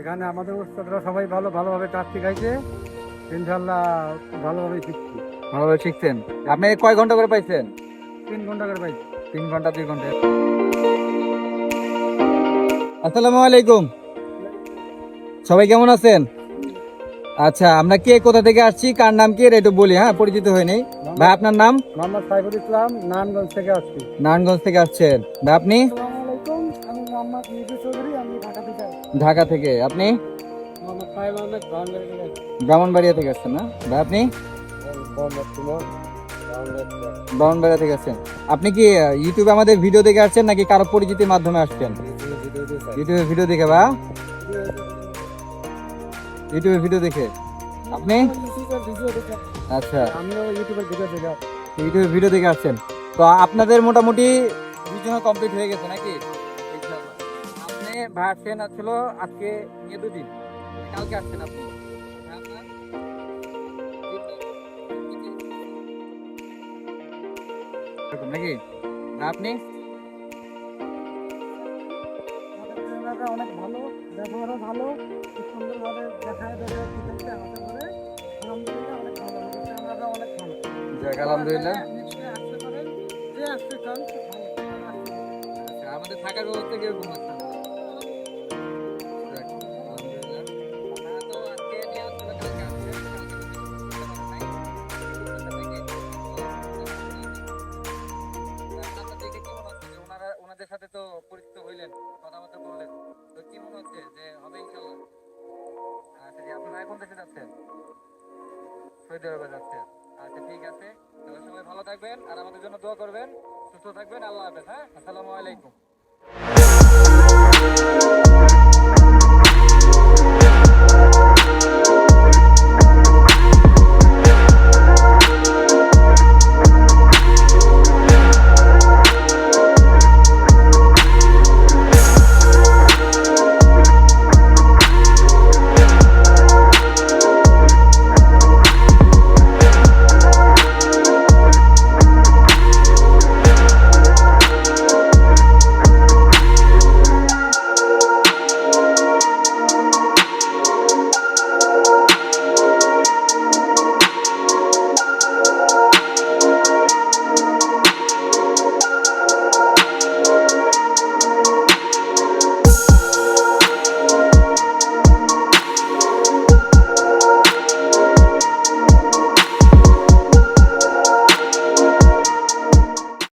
এখানে আমাদের উস্তাদরা সবাই ভালো ভালোভাবে কাজ শিখাইছে ইনশাল্লাহ ভালোভাবে শিখছি। ভালোভাবে শিখছেন। আপনি কয় ঘণ্টা করে পাইছেন? তিন ঘণ্টা করে পাইছি। তিন ঘণ্টা দুই ঘণ্টা। আসসালামু আলাইকুম। সবাই কেমন আছেন? আচ্ছা আমরা কে কোথা থেকে আসছি কার নাম কি এটা একটু বলি হ্যাঁ পরিচিত হয়নি ভাই আপনার নাম? মোহাম্মদ সাইফুল ইসলাম নারায়ণগঞ্জ থেকে আসছি। নারায়ণগঞ্জ থেকে আসছেন। ভাই আপনি? আমি মোহাম্মদ ঢাকা থেকে। আপনি? ব্রাহ্মণবাড়িয়া থেকে আসছেন না? ভাই, আপনি? ব্রাহ্মণবাড়িয়া থেকে আসছেন। আপনি কি ইউটিউবে আমাদের ভিডিও দেখে আসছেন নাকি কারও পরিচিতির মাধ্যমে আসছেন? ইউটিউবে ভিডিও দেখে, বা? ইউটিউবে ভিডিও দেখে। আপনি? আচ্ছা। আমিও ইউটিউবের ভিডিও দেখে ইউটিউবে ভিডিও দেখে আসছেন। তো আপনাদের মোটামুটি দুজনে কমপ্লিট হয়ে গেছে নাকি? ভাই আসছেন ছিল আজকে দুদিন। কালকে আসছেন আপনি। নাকি? আপনি? আমাদের অনেক ভালো ব্যবহারও ভালো সুন্দরভাবে দেখায় আমাদের ঘরে আলহামদুলিল্লাহ অনেক ভালো আমাদের ট্রেনাররা অনেক ভালো। যাক আলহামদুলিল্লাহ। আসতে পারেন যে আসতে চান সে ভালো। আচ্ছা, আমাদের থাকার ব্যবস্থা কীরকম আছে এখন কোন দেশে যাচ্ছেন। সৌদি আরবে যাচ্ছেন আচ্ছা ঠিক আছে। তাহলে সবাই ভালো থাকবেন আর আমাদের জন্য দোয়া করবেন। সুস্থ থাকবেন। আল্লাহ হাফেজ হ্যাঁ? আসসালামু আলাইকুম।